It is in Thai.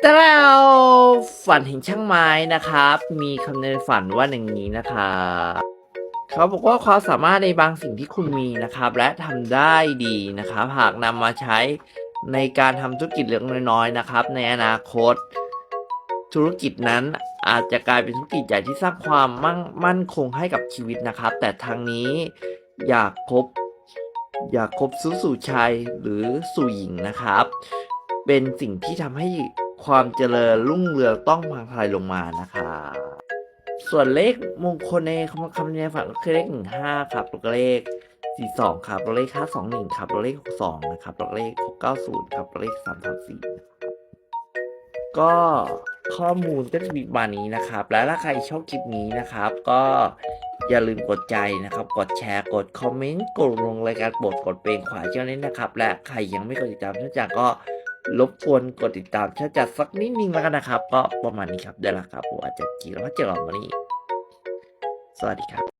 แต่เราฝันเห็นช่างไม้นะครับ มีคำในฝันว่าอย่างนี้นะครับเขาบอกว่าความสามารถในบางสิ่งที่คุณมีนะครับ และทำได้ดีนะครับ หากนำมาใช้ในการทำธุรกิจเล็กน้อยๆนะครับ ในอนาคต ธุรกิจนั้นอาจจะกลายเป็นธุรกิจใหญ่ที่สร้างความมั่งมั่นคงให้กับชีวิตนะครับ แต่ทางนี้อยากคบ อยากคบสู้สู่ชายหรือสู่หญิงนะครับ เป็นสิ่งที่ทำให้ ความเจริญรุ่งเรืองต้องพังทลายลงมานะครับส่วนเลขมงคลในคำคำในฝันก็คือเลขหนึ่งห้าครับแล้วเลขสี่สองครับแล้วเลขห้าสองหนึ่งครับแล้วเลขหกสองนะครับแล้วเลขหกเก้าศูนย์ครับแล้วเลขสามสามสี่ก็ข้อมูลก็จะมีประมานี้นะครับ และถ้าใครชอบคลิปนี้นะครับ ก็อย่าลืมกดใจนะครับ กดแชร์กดคอมเมนต์กดลงรายการโปรดกดเพลงขวาเจ้านี้นะครับ และใครยังไม่กดติดตามช่องจักก็ รบกวนกดติดตามช่าจัดสักนิดนึงแล้วกันนะครับ ก็ประมาณนี้ครับเดี๋ยวละครับผมอาจจะกี่แล้วก็เจอกันวันนี้ สวัสดีครับ